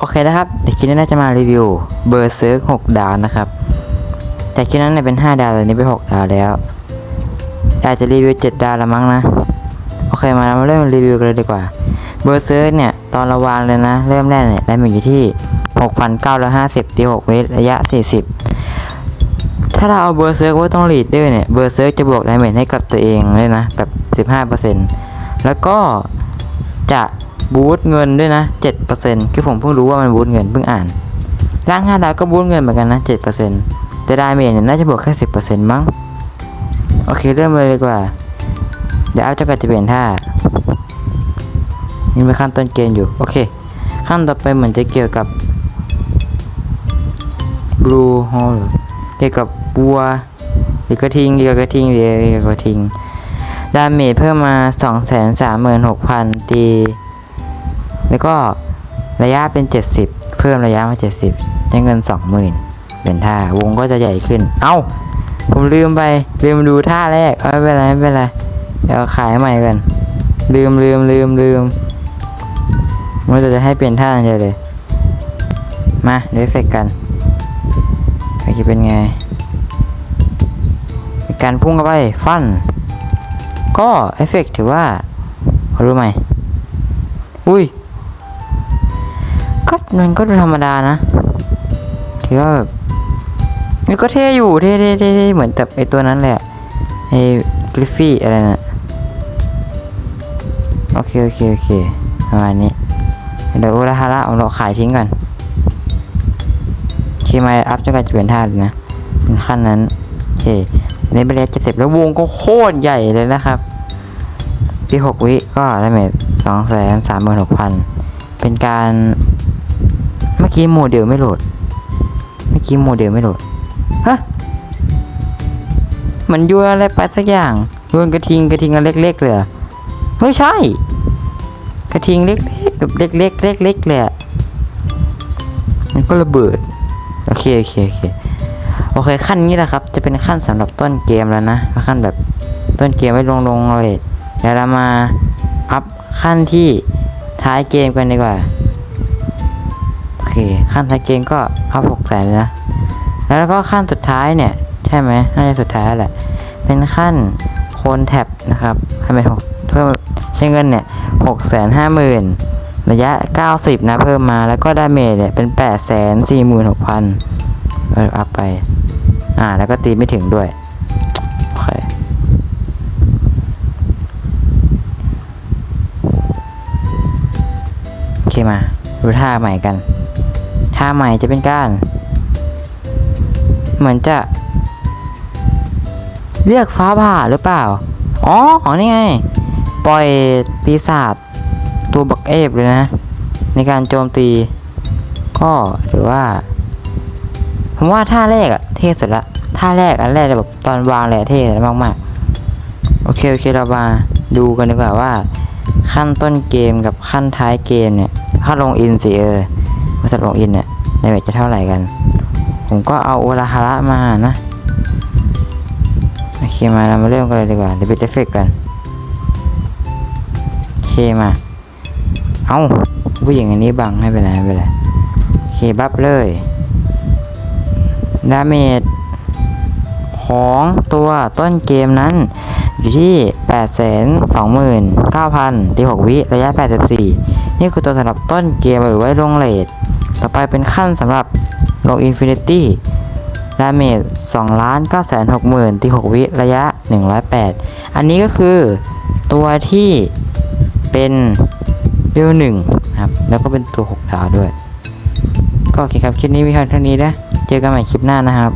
โอเคนะครับเดี๋ยวคลิปนี้น่าจะมารีวิวเบอร์เซิร์ก6ดาวนะครับ แต่คลิปนั้นเนี่ยเป็น5ดาวแต่นี้เป็น6ดาวแล้วอาจจะรีวิว7ดาวละมั้งนะโอเคมาเราเริ่มรีวิวกันเลยดีกว่าเบอร์เซิร์กเนี่ยตอนระวางเลยนะ เริ่มแรกเนี่ยได้มาอยู่ที่6,950ตี6เมตรระยะ 40 ถ้าเราเอาเบอร์เซิร์กไว้ตรงลีดเดอร์เนี่ยเบอร์เซิร์กจะบวกไดเมจให้กับตัวเองเลยนะแบบ 15%แล้วก็จะ บูสต์เงินด้วยนะ 7%คือผมเพิ่งรู้ว่ามันบูสต์เงินเพิ่งอ่าน ร่าง 5 ดาวก็บูสต์เงินเหมือนกันนะ 7%แต่ดาเมจเนี่ยน่าจะบวกแค่ 10%มั้ง โอเคเริ่มเลยดีกว่า เดี๋ยวเอาจ้ากัดจะเปลี่ยนท่ายังเป็นขั้นต้นเกมอยู่ โอเค ขั้นต่อไปเหมือนจะเกี่ยวกับ blue hole เกี่ยวกับบัวหรือกระทิงเกี่ยวกับกระทิงหรือเกี่ยวกับกระทิง ดาเมจเพิ่มมา 236,000 ตี แล้วก็ระยะเป็น 70 เพิ่มระยะมา 70ได้เงิน 20,000 เป็นท่าวงก็จะใหญ่ขึ้น เอ้า ผมลืมไป ลืมดูท่าแรกไม่เป็นไรไม่เป็นไร เดี๋ยวขายใหม่กัน ลืมลืมลืมลืมมันจะให้เปลี่ยนท่าเฉยเลย มาดูเอฟเฟกต์กันเอฟเฟกต์เป็นไงมีการพุ่งเข้าไป ฟัน ก็เอฟเฟกต์ถือว่าขารู้ไหม อุ้ย ก็มันก็ดูธรรมดานะ ถือว่าแบบมันก็เท่อยู่เท่เท่เท่เท่เหมือนแบบไอตัวนั้นแหละไอกริฟฟี่อะไรนะโอเคโอเคโอเคประมาณนี้ เดี๋ยวอุระฮาระเอาเราขายทิ้งก่อนโอเคมาอัพจนกว่าจะเป็นท่าเลยนะเป็นขั้นนั้นโอเคในเบลจะเสร็จแล้ววงก็โคตรใหญ่เลยนะครับที่หกวิก็ได้เมจสองแสนสามหมื่นหกพันเป็นการ มื่อกี้โมเดลไม่โหลด เมื่อกี้โมเดลไม่โหลด ฮะ มันโยนอะไรไปสักอย่างโยนกระทิงกระทิงอันเล็กๆเลยเหรอไม่ใช่ กระทิงเล็กๆแบบเล็กๆเล็กๆเลยมันก็ระเบิด โอเคโอเคโอเคโอเคขั้นนี้แหละครับ จะเป็นขั้นสำหรับต้นเกมแล้วนะขั้นแบบต้นเกมไว้ลงลงเลยเดี๋ยวเรามาอัพขั้นที่ท้ายเกมกันดีกว่า ขั้นท้ายเกมก็อัพหกแสนเลยนะ แล้วก็ขั้นสุดท้ายเนี่ย ใช่ไหมน่าจะสุดท้ายแหละ เป็นขั้นโคนแท็บนะครับให้เป็นหกเพิ่มใช้เงินเนี่ยหกแสนห้าหมื่นระยะเก้าสิบนะ เพิ่มมาแล้วก็ดาเมจเนี่ยเป็นแปดแสนสี่หมื่นหกพันเอออัพไป อ่า แล้วก็ตีไม่ถึงด้วย โอเค โอเคมา ดูท่าใหม่กัน ท่าใหม่จะเป็นการ เหมือนจะเรียกฟ้าผ่าหรือเปล่า อ๋อ อ๋อ นี่ไง ปล่อยปีศาจตัวบักเอฟเลยนะ ในการโจมตี ก็ถือว่า ผมว่าท่าแรกอะเท่สุดละ ท่าแรกอันแรกแบบตอนวางเละเท่มากๆโอเค โอเค เรามาดูกันดีกว่าว่า ขั้นต้นเกมกับขั้นท้ายเกมเนี่ย ถ้าลงอินสิเออ บริษัทลงอินเนี่ยในเวทจะเท่าไหร่กัน ผมก็เอาโอลาฮาระมานะโอเคมาเรามาเริ่มกันเลยดีกว่าเดี๋ยวปิดเอฟเฟกกันโอเคมา เอาผู้หญิงอันนี้บังให้ไปเลยไม่เป็นไรโอเคบัฟเลยดาเมจของตัวต้นเกมนั้น อยู่ที่ 829,000ตี6วิ ระยะ 84 นี่คือตัวสำหรับต้นเกมหรือไว้ลงเลท ต่อไปเป็นขั้นสำหรับลงอินฟินิตี้ดาเมจ2ล้าน9แสน6หมื่นตี6วิระยะ 108 อันนี้ก็คือตัวที่เป็นเบลหนึ่งครับ แล้วก็เป็นตัว 6 ดาวด้วย ก็โอเคครับ คลิปนี้มีเท่านี้นะ เจอกันใหม่คลิปหน้านะครับ